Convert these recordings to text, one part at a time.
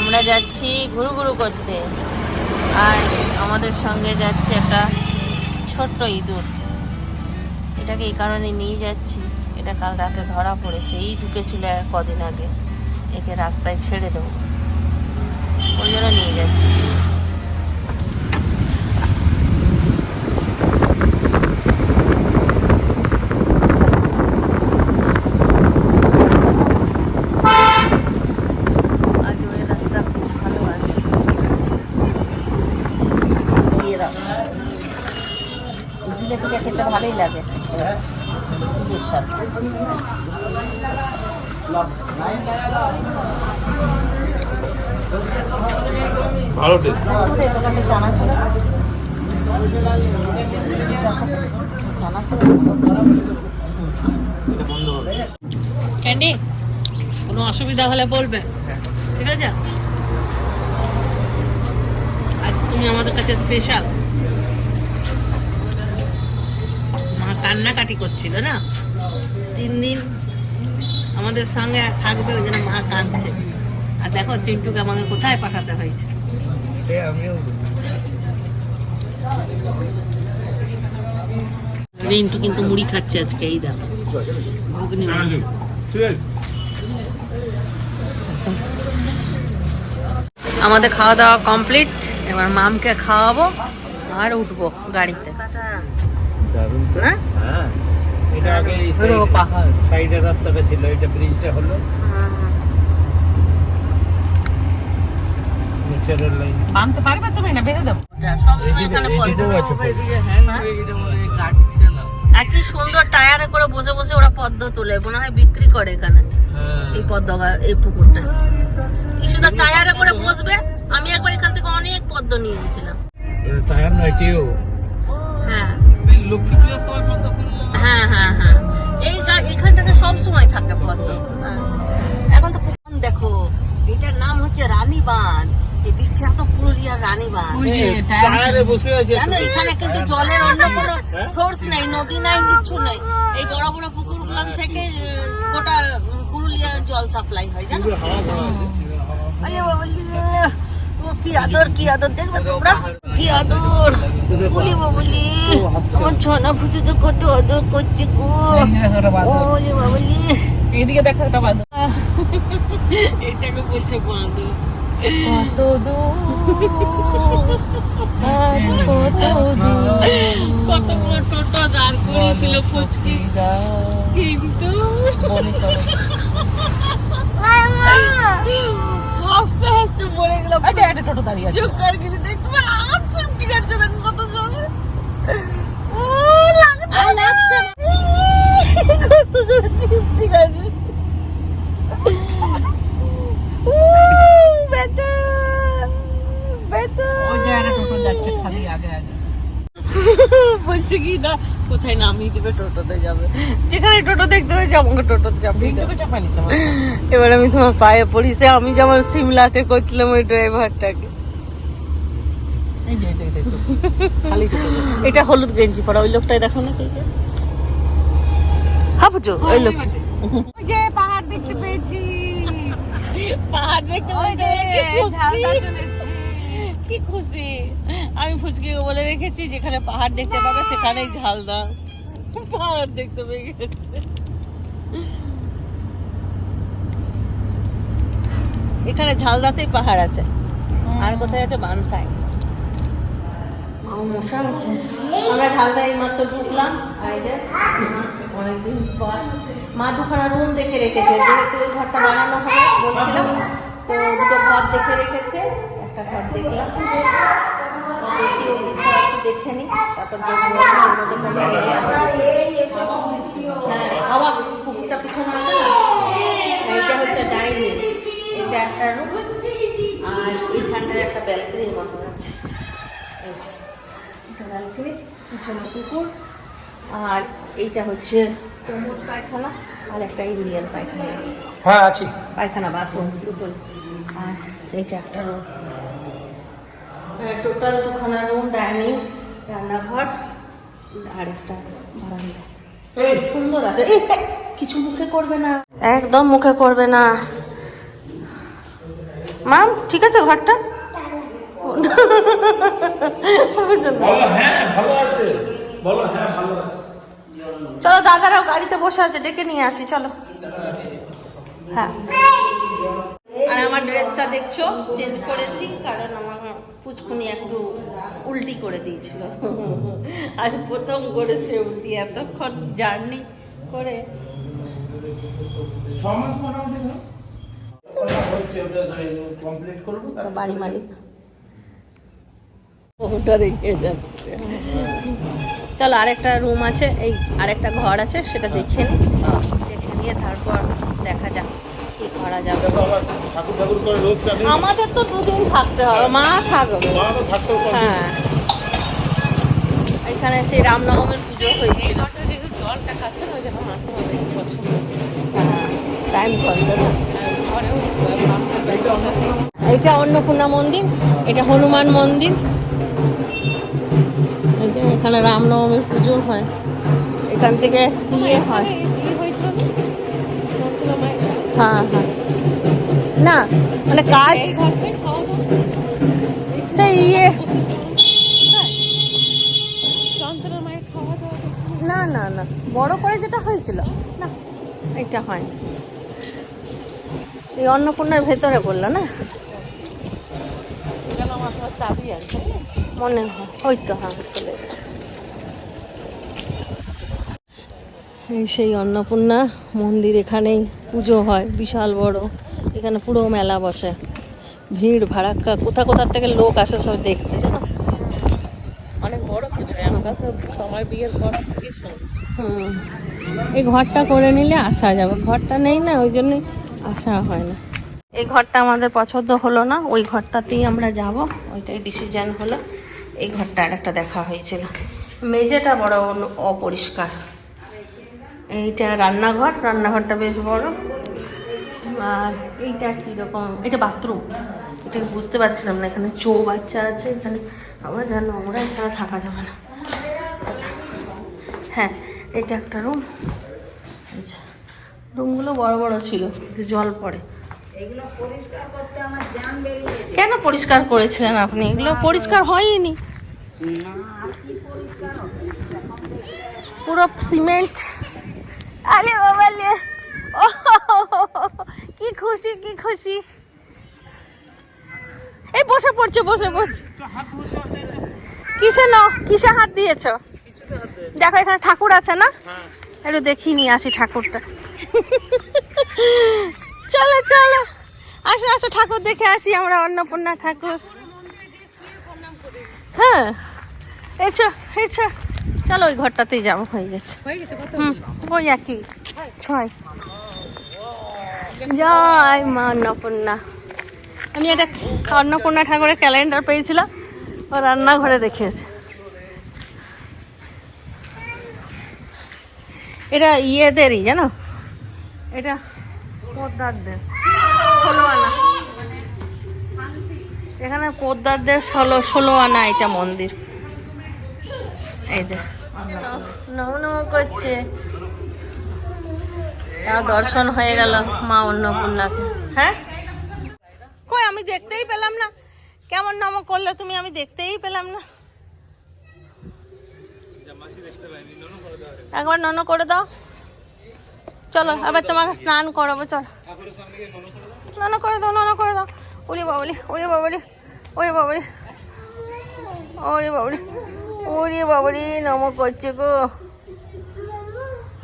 আমরা যাচ্ছি ঘুরু ঘুরু করতে। আর আমাদের সঙ্গে যাচ্ছে একটা ছোট্ট ইঁদুর। এটাকে এই কারণে নিয়ে যাচ্ছি। এটা কাল রাতে ধরা পড়েছে। এই ঢুকেছিল কদিন আগে। একে রাস্তায় ছেড়ে দেবো। ওই জন্য নিয়ে যাচ্ছি আজ ওয়েদারটা খুব ভালো আছে দিয়ে দাও জিলেপিটা খেতে ভালোই লাগে দুধের সাথে ভালো টেস্ট কোথায় দোকানে চানাচুর ঠিক আছে চানাচুর এটা হবে ক্যান্ডি, কোনো অসুবিধা হলে বলবে। ঠিক আছে? আজ তুমি আমাদের কাছে স্পেশাল মা কান্নাকাটি করছিল না? তিন দিন আমাদের সঙ্গে থাকবে ওই জন্য মা কাঁদছে। আর দেখো চিন্টুকে আমাকে কোথায় পাঠাতে হয়েছে? রিন্টু কিন্তু মুড়ি খাচ্ছে আজকে এই দেখো। ঘুগনি আমাদের খাওয়া দাওয়া কমপ্লিট এবার মামকে খাওয়াবো আর উঠবো গাড়িতে। না হ্যাঁ। এটা আগে এই পুরো সাইডে- পাহাড়। সাইডের রাস্তাটা ছিল এটা ব্রিজটা হলো। নিচের লাইন বাঁধতে পারবে তুমি না? বেঁধে দেবো। সবসময় এখানে এদিকেও পদ্ম আছে আর কি সুন্দর টায়ারে করে বসে বসে ওরা পদ্ম তোলে মনে হয় বিক্রি করে এখানে হ্যাঁ। এই পদ্ম এই পুকুরটা কি সুন্দর টায়ারে করে বসবে আমি একবার এখান থেকে অনেক পদ্ম নিয়ে গেছিলাম। টায়ার নয় টিও হ্যাঁ। লক্ষ্মী পূজার সময় সময় থাকে পদ্ম হ্যাঁ। এখন তো পুকুর দেখো এটার নাম হচ্ছে রানীবাঁধ। এই বিখ্যাত পুরুলিয়ার টায়ারে বসে জানো এখানে কিন্তু জলের অন্য কোনো সোর্স নেই নদী নাই কিছু নেই। এই বড় বড় পুকুরগুলো থেকে গোটা উম, পুরুলিয়া জল সাপ্লাই হয় জানো? আরে বাবলি ও কি আদর কি আদর? দেখবে তোমরা? কি আদর? বলি বাবলি আমার ছনা ফুটু তো কত আদর করছে গো। বলি বাবলি এইদিকে দেখো একটা বাঁধো এটাকে বলছে বাঁধো কত কতগুলো টোটো দাঁড় করিয়েছিল ফুচকি। কিন্তু হাসতে হাসতে মরে গেলাম। এই একটা টোটো দাঁড়িয়ে আছে। চুকার গিরি তোমার আমার চুপটি কাটছে দেখ কত জোরে। ও লাগছে কত জোরে চুপটি কাটছে। বেতন বেটা ওই যে একটা টোটো যাচ্ছে খালি আগে আগে। বলছে কি না কোথায় নামিয়ে দিবে টোটোতে যাবে। যেখানে টোটো দেখতে হবে আমাকে টোটোতে যাবে এবার আমি তোমার পায়ে পড়ি সে আমি যেমন সিমলাতে করছিলাম ওই ড্রাইভারটাকে। এটা হলুদ গেঞ্জি পরা ওই লোকটাই দেখো না কে হাবুজো ওই লোক। যে পাহাড় দেখতে পেয়েছি। পাহাড় দেখতে এসেছি। কি খুশি। আমি ফুচকিকে বলে রেখেছি যেখানে পাহাড় দেখতে পাবে সেখানেই ঝাল দাও পাহাড় দেখতে পেয়ে গেছে। এখানে ঝালদাতেই পাহাড় আছে। আর কোথায় আছে? বানসাই। মশা আছে। আমরা ঝালদা এই মাত্র ঢুকলাম অনেকদিন পর। মা দুখানা রুম দেখে রেখেছে। যেহেতু ওই ঘরটা বানানো হবে বলছিলাম। তো দুটো ঘর দেখে রেখেছে একটা ঘর দেখলাম। দেখি নিই তারপর দেখব পিছনে আছে হচ্ছে ডাইনিং এটা একটা রুম আর এইখানটায় একটা ব্যালকনির মতো আছে এই ব্যালকনি পিছনে পুকুর আর এইটা হচ্ছে কোমর পায়খানা আর একটা ইন্ডিয়ান পায়খানা আছে হ্যাঁ আছি পায়খানা বাথরুম আর এইটা একটা রুম টোটাল দুখানা রুম ডাইনিং রান্নাঘর আর একটা বারান্দা। সুন্দর আছে। কিছু মুখে করবে না। একদম মুখে করবে না। মাম ঠিক আছে ঘরটা? হ্যাঁ ভালো আছে। বলো হ্যাঁ ভালো আছে। চলো দাদারাও গাড়িতে বসে আছে ডেকে নিয়ে আসি চলো। হ্যাঁ। আর আমার ড্রেসটা দেখছ চেঞ্জ করেছি কারণ আমার পুচকুনি একটু উল্টি করে দিয়েছিল। আজ প্রথম করেছে উল্টি এতক্ষণ জার্নি করে। বাড়ি মালিক। ওটা রেখে যাচ্ছে। চলো আরেকটা রুম আছে এই আরেকটা ঘর আছে সেটা দেখে নি। দেখে নিয়ে তারপর দেখা যাক। করা যাবে। আমাদের তো দুদিন থাকতে হবে মা থাকবে। হ্যাঁ। এখানে সেই রামনবমীর পুজো হয়েছিল। জলটা কাছে পছন্দ টাইম করবে না এটা অন্নপূর্ণা মন্দির। এটা হনুমান মন্দির। এখানে রামনবমীর পুজো হয়। এখান থেকে ইয়ে হয়। হ্যাঁ হ্যাঁ। না মানে কাজ সেই ইয়ে। না না না। বড় করে যেটা হয়েছিল। না এটা হয় এই অন্নপূর্ণার ভেতরে বলল না? মনে হয়। ওই তো হ্যাঁ চলে গেছে। এই সেই অন্নপূর্ণা মন্দির এখানেই পুজো হয় বিশাল বড়। এখানে পুরো মেলা বসে। ভিড় ভাড়াক্কা কোথা কোথার থেকে লোক আসে সব দেখতে জানো? অনেক বড় পুজো আমরা তো তোমার বিয়ের পর থেকে শুনছি। হুম। এই ঘরটা করে নিলে আসা যাবে। ঘরটা নেই না ওই জন্যই আসা হয় না। এই ঘরটা আমাদের পছন্দ হলো না ওই ঘরটাতেই আমরা যাব। ওইটাই ডিসিশন হলো। এই ঘরটা আর একটা দেখা হয়েছিল। মেঝেটা বড় অপরিষ্কার। এইটা রান্নাঘর, রান্নাঘরটা বেশ বড়। আর এইটা কীরকম? এটা বাথরুম। এটা বুঝতে পারছিলাম না, এখানে চৌ বাচ্চা আছে, এখানে আবার যেন নোংরা এখানে থাকা যাবে না। হ্যাঁ এটা একটা রুম আচ্ছা রুমগুলো বড় বড় ছিল জল পড়ে। কেন পরিষ্কার করেছিলেন আপনি? এগুলো পরিষ্কার হয়নি। পুরো সিমেন্ট আলে বাবা লে ও কি খুশি কি খুশি। এই বসে পড়ছে বসে পড়ছে কিসে ন কিসে হাত দিয়েছ? দেখো, এখানে ঠাকুর আছে না? একটু দেখিয়ে নিয়ে আসি ঠাকুরটা। চলো চলো। আসো আসো, ঠাকুর দেখে আসি আমরা, অন্নপূর্ণা ঠাকুর। হ্যাঁ এছো এছো চলো ওই ঘরটাতেই যাব হয়ে গেছে। হয়ে হুম ওই একই। ছয়। জয় মা অন্নপূর্ণা। আমি একটা অন্নপূর্ণা ঠাকুরের ক্যালেন্ডার পেয়েছিলাম ও রান্নাঘরে রেখেছে এটা ইয়েদেরই জানো? এটা পোদ্দারদের। ষোলো আনা এখানে পোদ্দারদের ষোলো ষোলো আনা এটা মন্দির। এই যে নম নম করছে। তার দর্শন হয়ে গেল মা অন্নপূর্ণাকে। হ্যাঁ? কই, আমি দেখতেই পেলাম না। কেমন নম করলে তুমি, আমি দেখতেই পেলাম না। একবার নন করে দাও। চলো আবার তোমাকে স্নান করাবো, চল। নন করে দাও, নন করে দাও। ওরে বাবলি ওরে বাবলি ওরে বাবলি ওরে বাবলি ওরে বাবলি নম করছে গো।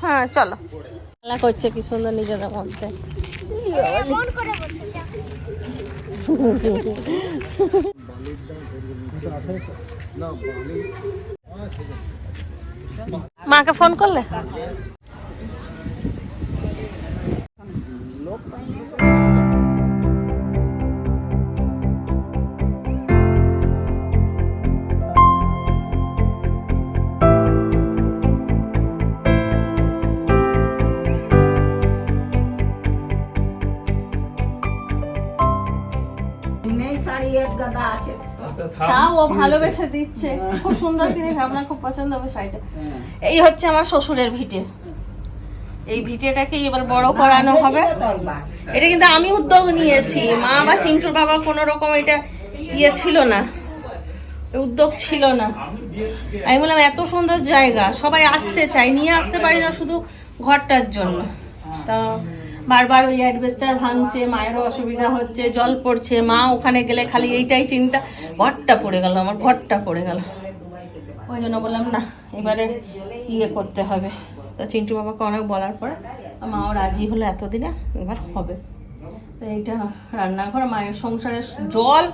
হ্যাঁ চলো। খেলা করছে, কি সুন্দর নিজেদের মধ্যে। মাকে ফোন করলে? হ্যাঁ ও ভালোবেসে দিচ্ছে। খুব সুন্দর কিনে আপনার খুব পছন্দ হবে শাড়িটা। এই হচ্ছে আমার শ্বশুরের ভিটে। এই ভিটেটাকে এবার বড় করানো হবে। এটা কিন্তু আমি উদ্যোগ নিয়েছি। মা বা চিন্টুর বাবা কোনো রকম এটা ইয়ে ছিল না। উদ্যোগ ছিল না। আমি বললাম এত সুন্দর জায়গা। সবাই আসতে চায়। নিয়ে আসতে পারি না শুধু ঘরটার জন্য। তা বারবার ওই অ্যাডভেস্টার ভাঙছে, মায়েরও অসুবিধা হচ্ছে, জল পড়ছে, মা ওখানে গেলে খালি এইটাই চিন্তা। ঘরটা পড়ে গেল, আমার ঘরটা পড়ে গেল। ওই জন্য বললাম, না, এবারে ইয়ে করতে হবে। তা চিন্টু বাবাকে অনেক বলার পরে মাও রাজি হলো এতদিনে, এবার হবে। এইটা রান্নাঘর, মায়ের সংসারের জল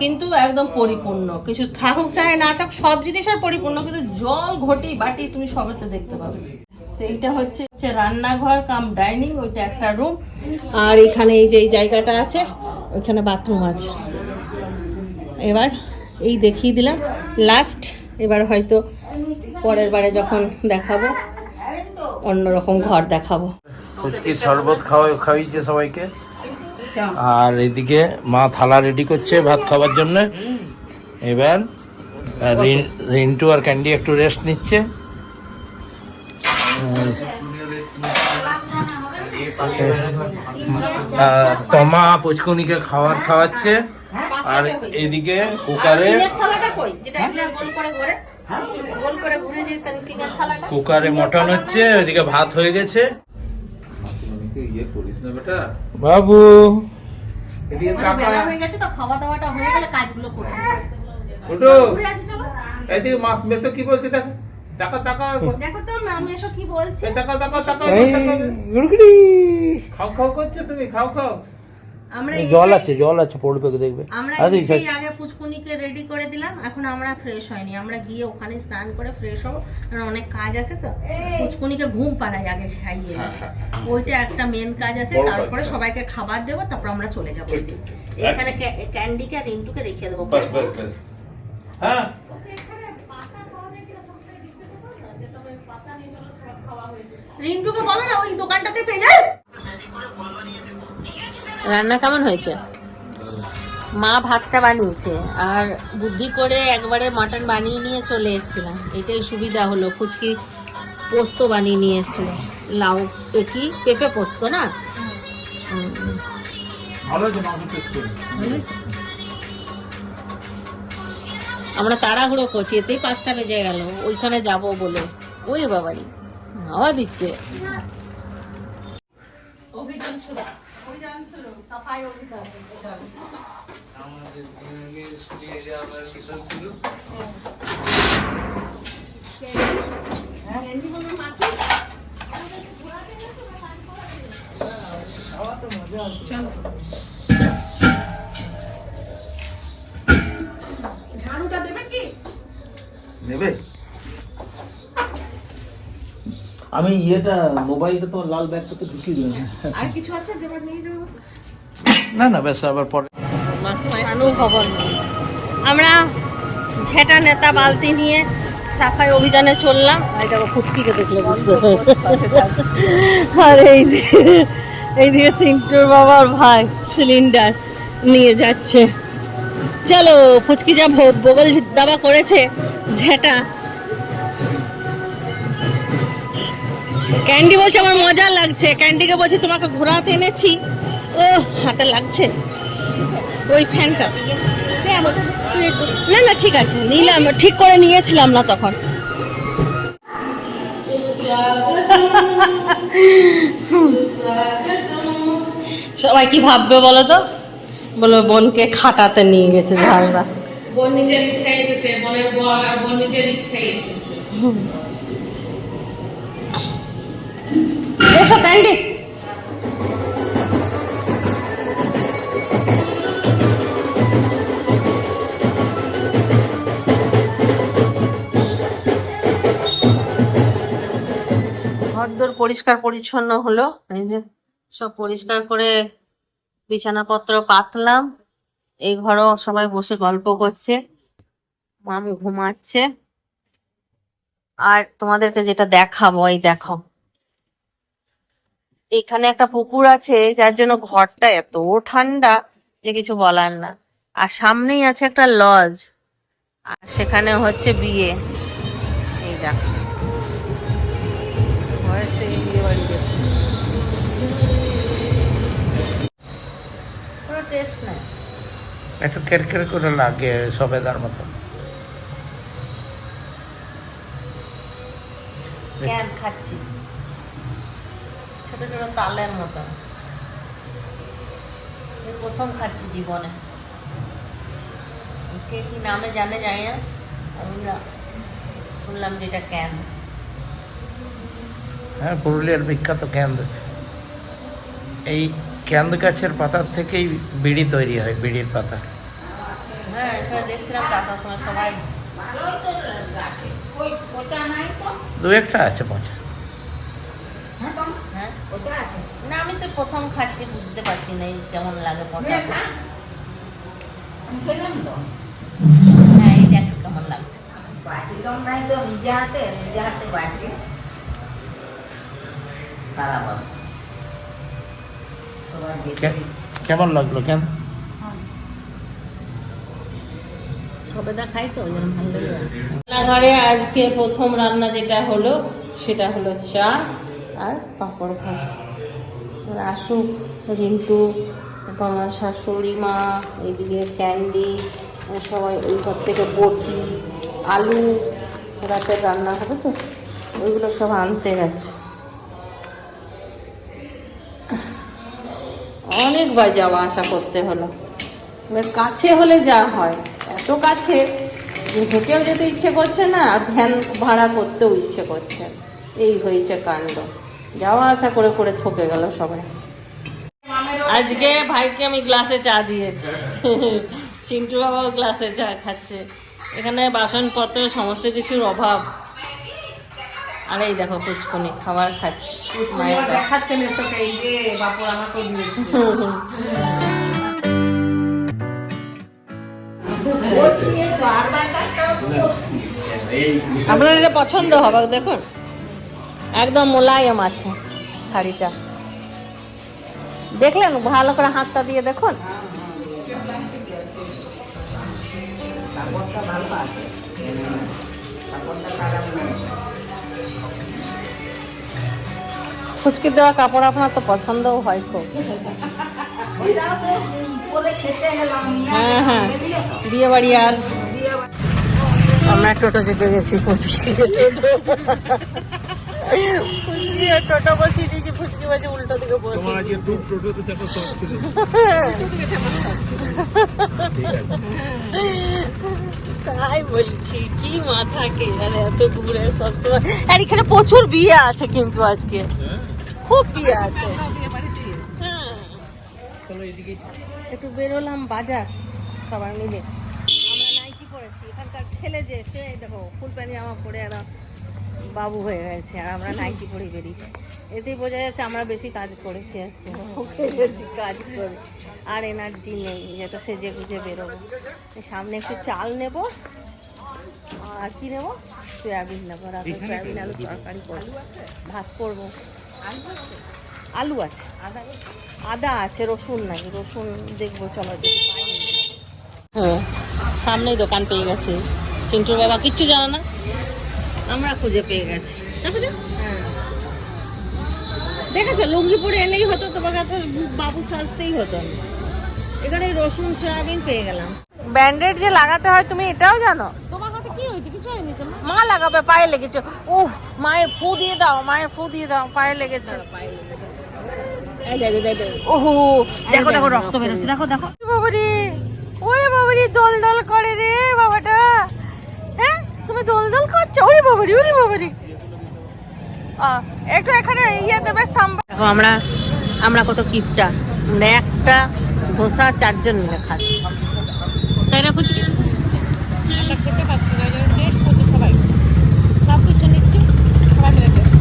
কিন্তু একদম পরিপূর্ণ। কিছু থাকুক চাহে না থাকুক, সব জিনিসের পরিপূর্ণ, কিন্তু জল, ঘটি, বাটি তুমি সবেতে দেখতে পাবে। এইটা হচ্ছে হচ্ছে রান্নাঘর কাম ডাইনিং ওইটা একটা রুম আর এখানে এই যে এই জায়গাটা আছে ওইখানে বাথরুম আছে। এবার এই দেখিয়ে দিলাম। লাস্ট এবার হয়তো পরের বারে যখন দেখাবো অন্যরকম ঘর দেখাবো। ফুচকির শরবত খাওয়া খাওয়াইছে সবাইকে। আর এদিকে মা থালা রেডি করছে ভাত খাওয়ার জন্য। এবার রিন্টু আর ক্যান্ডি একটু রেস্ট নিচ্ছে। তমা পুচকুনিকে খাবার খাওয়াচ্ছে। আর এদিকে কুকারে টিনের থালাটা কই যেটা আপনার গোল করে ঘুরে গোল করে ঘুরে যে তার টিনের থালাটা কুকারে মটন হচ্ছে ওইদিকে ভাত হয়ে গেছে। বাবু। মানে বেলা হয়ে তো খাওয়া দাওয়াটা হয়ে গেলে কাজগুলো করে ওটো ঘুরে আসি চলো। এদিকে মাছ মেসে কি বলছে দেখো। টাকা টাকা দেখো। তো নাম এসো কি বলছে? টাকা টাকা টাকা খাও খাও করছ তুমি খাও খাও। আমরা জল আছে জল আছে পড়বে দেখবে। আমরা আরে আগে পুচকুনিকে রেডি করে দিলাম এখন আমরা ফ্রেশ হয়নি। আমরা গিয়ে ওখানে স্নান করে ফ্রেশ হব কারণ অনেক কাজ আছে তো। পুচকুনিকে ঘুম পাড়াই আগে খাইয়ে ওইটা একটা মেন কাজ আছে তারপরে হ্যাঁ। সবাইকে খাবার দেবো তারপর আমরা চলে যাব। এখানে ক্যান্ডিকে আর রিন্টুকে রেখে দেবো। বাস বাস বাস। হ্যাঁ? রিন্টুকে বলো না ওই দোকানটাতে পেয়ে যায় রান্না কেমন হয়েছে? মা ভাতটা বানিয়েছে আর বুদ্ধি করে একবারে মাটন বানিয়ে নিয়ে চলে এসেছিলাম। এটাই সুবিধা হলো ফুচকি পোস্ত বানিয়ে নিয়ে এসেছিল। লাউ এ কি পেঁপে পোস্ত না? আমরা তাড়াহুড়ো করছি এতেই পাঁচটা বেজে গেল ওইখানে যাব বলে। ওই বাবারি হাওয়া দিচ্ছে অভিযান শুরু অভিযান শুরু সাফাই অভিযান নেবে আমি ইয়েটা মোবাইলটা তোমার লাল ব্যাগটা তো ঢুকিয়ে দিলাম। আর কিছু আছে? দেবার নিয়ে যাব না না বেশ আবার পরে। আনু খবর নেই আমরা ঘেটা নেতা বালতি নিয়ে সাফাই অভিযানে চললাম। এটা ফুচকিকে দেখলে বুঝতে আর এই এইদিকে চিন্টুর বাবার ভাই সিলিন্ডার নিয়ে যাচ্ছে। চলো ফুচকি যা বগল দাবা করেছে ঝেটা ক্যান্ডি বলছে আমার মজা লাগছে। ক্যান্ডিকে বলছি তোমাকে ঘোরাতে এনেছি। ও হাতে লাগছে। ওই ফ্যানটা। না না ঠিক আছে নিলাম ঠিক করে নিয়েছিলাম না তখন। সবাই কি ভাববে বলো তো? বলো বোনকে খাটাতে নিয়ে গেছে ঝালদা বোন নিজের ইচ্ছায় এসেছে বোনের বর আর বোন নিজের ইচ্ছায় এসেছে। এসো ক্যান্ডি ঘরদোর পরিষ্কার পরিচ্ছন্ন হলো, এই যে সব পরিষ্কার করে বিছানাপত্র পাতলাম। এই ঘরও সবাই বসে গল্প করছে, মামি ঘুমাচ্ছে। আর তোমাদেরকে যেটা দেখাবো, এই দেখো। এখানে একটা পুকুর আছে যার জন্য ঘরটা এত ঠান্ডা যে কিছু বলার না। আর সামনেই আছে একটা লজ আর সেখানে হচ্ছে বিয়ে। এই দেখো। ঘরের থেকে বিয়ে বাড়ি দেখছি। কোনো টেস্ট নাই। একটু কেরকের করে লাগে সবেদার মতো। খাচ্ছি। ছোট ছোট তালের মতো প্রথম খাচ্ছি জীবনে। কে কি নামে জানে জানি না। আমি না শুনলাম যে এটা ক্যান। হ্যাঁ পুরুলিয়ার বিখ্যাত ক্যান্দ এই ক্যান্দ গাছের পাতার থেকেই বিড়ি তৈরি হয় বিড়ির পাতা। হ্যাঁ এখানে দেখছিলাম সময় সবাই। দু একটা আছে পচা। হ্যাঁ। হ্যাঁ আছে? না আমি তো প্রথম খাচ্ছি বুঝতে পারছি না কেমন লাগে পচা আমি খেলাম তো। হ্যাঁ কেমন লাগছে। বাঁচলাম নাই তো নিজে হাতে নিজে হাতে খারাপ কেমন লাগল কেন? সবেদা খাই তো ওই জন্য ভালো লাগে। রান্নাঘরে আজকে প্রথম রান্না যেটা হলো সেটা হলো চা আর পাঁপড় ভাজা। আসুক রিন্টু, আমার শাশুড়ি মা এইদিকে ক্যান্ডি সবাই ওই ঘর থেকে বটি, আলু রাতের রান্না হবে তো, ওইগুলো সব আনতে গেছে। অনেকবার যাওয়া আসা করতে হলো। কাছে হলে যা হয়, এত কাছে যে যেতে ইচ্ছে করছে না, আর ভ্যান ভাড়া করতেও ইচ্ছে করছে এই হয়েছে কাণ্ড। যাওয়া আসা করে করে থকে গেল সবাই। আজকে ভাইকে আমি গ্লাসে চা দিয়েছি। চিন্টু বাবাও গ্লাসে চা খাচ্ছে। এখানে বাসনপত্র সমস্ত কিছুর অভাব। আর এই দেখো পুষ্পনি খাবার খাচ্ছে। মায়ের। মেসোকে এই যে বাপুর আমাকে আপনার এটা পছন্দ হবে দেখুন। একদম মোলায়েম আছে শাড়িটা। দেখলেন? ভালো করে হাতটা দিয়ে দেখুন। ফুচকি দেওয়া কাপড় আপনার তো পছন্দও হয় খুব। হ্যাঁ হ্যাঁ। বিয়ে বাড়ি আর আমরা টোটো চেপে গেছি ফুচকি। ফুচকি আর টোটো বসিয়ে দিয়েছি ফুচকি বাজে উল্টো দিকে বসে আজকে খুব টোটোতে থাকা শখ ছিল। তাই বলছি কি মাথা কে জানে এত দূরে সবসময়। আর এখানে প্রচুর বিয়ে আছে কিন্তু আজকে। খুব বিয়ে আছে। একটু বেরোলাম বাজার সবাই মিলে। আমরা নাইটি পরেছি। এখানকার ছেলে যে সে দেখো ফুল প্যান্ট জামা পরে একদম বাবু হয়ে গেছে আর আমরা নাইটি পরে বেরিয়েছি। এতেই বোঝা যাচ্ছে আমরা বেশি কাজ করেছি আজকে। কাজ করে। আর এনার্জি নেই যেটা সেজে গুজে বেরোবো। সামনে একটু চাল নেব। আর কি নেব? সয়াবিন নেব। রাতে সয়াবিন আলু তরকারি করব। ভাত করব। আলু আছে? আদা আছে রসুন নাই। রসুন দেখব চলো যদি হ্যাঁ সামনেই দোকান পেয়ে গেছে। চিন্টুর বাবা কিচ্ছু জানে না। আমরা খুঁজে পেয়ে গেছি। না দেখেছ লুঙ্গি পরে এলেই হতো তোমাকে বাবু সাজতেই হতো। এখানে রসুন সয়াবিন পেয়ে গেলাম। ব্যান্ডেড যে লাগাতে হয় তুমি এটাও জানো? তোমার হাতে কি হয়েছে? কিছু হয়নি তো মা? লাগাবে পায়ে লেগেছে। ও মায়ের ফু দিয়ে দাও মায়ের ফু দিয়ে দাও পায়ে লেগেছে। ওহো দেখো দেখো রক্ত বেরোচ্ছে দেখো দেখো। বাবারি ওরে বাবারি দোল দোল করে রে হ্যাঁ দোল দোল করছো ওরে বাবারি ওরে বাবারি আহ, একটু এখানে ইয়ে দেবে সাম্বার দেখো আমরা আমরা কত কিপটা আমরা একটা ধোসা চারজন মিলে খাচ্ছি তাই না ফুচকি আমরা খেতে পাচ্ছি না টেস্ট করছে সবাই সব কিছু নিচ্ছে সবাই মিলে taste।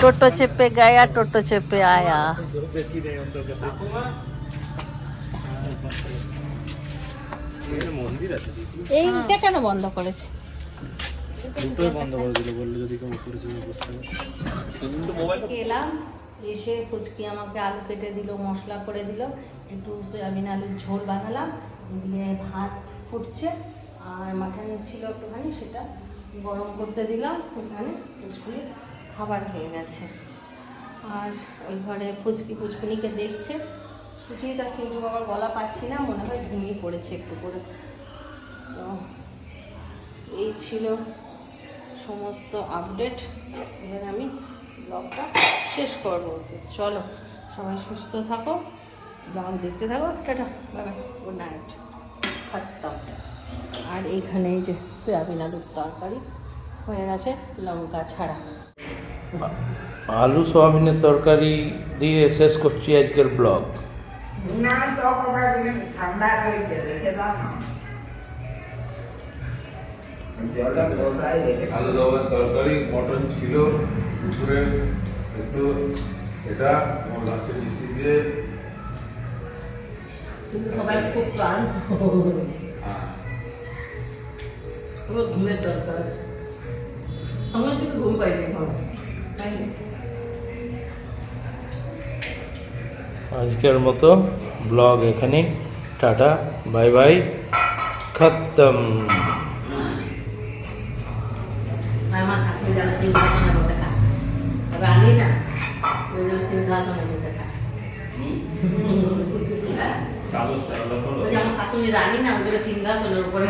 टोटो चेपे गया टोटो चेपे आया এইটা কেন বন্ধ করেছে? দুটোই বন্ধ করে দিল বলল যদি কেউ উপরে চলে বসতে এলাম এসে ফুচকি আমাকে আলু কেটে দিল মশলা করে দিল একটু সয়াবিন আলুর ঝোল বানালাম দিয়ে ভাত ফুটছে আর মাটন ছিল একটুখানি সেটা গরম করতে দিলাম ওখানে পুচকুনি খাবার হয়ে গেছে। আর ওই ঘরে ফুচকি ফুচকুনিকে দেখছে সুচিতা চিংড়ি বাবার গলা পাচ্ছি না, মনে হয় ঘুমিয়ে পড়েছে একটু করে। এই ছিল সমস্ত আপডেট এবার আমি ব্লগটা শেষ করব। চলো, সবাই সুস্থ থাকো ব্লগ দেখতে থাকো। টাটা বাই গুড নাইট খতম। আর এইখানে এই যে সয়াবিন আলুর তরকারি হয়ে গেছে, লঙ্কা ছাড়া। আলু, সোয়াবিনের তরকারি দিয়ে শেষ করছি আজকের ব্লগ না তখন ঠান্ডা রয়েছে রেখে দাও না আলু দমের তরকারি, মটন ছিল দুপুরে একটু সেটা লাস্টে মিষ্টি দিয়ে। সবাই খুব ক্লান্ত। পুরো ঘুমের দরকার। আমার কিন্তু ঘুম পাইনি তাই আজকের মতো ব্লগ এখানে টাটা বাই বাই খতম। খায় রানী না ওই সিংহাসনের উপরে।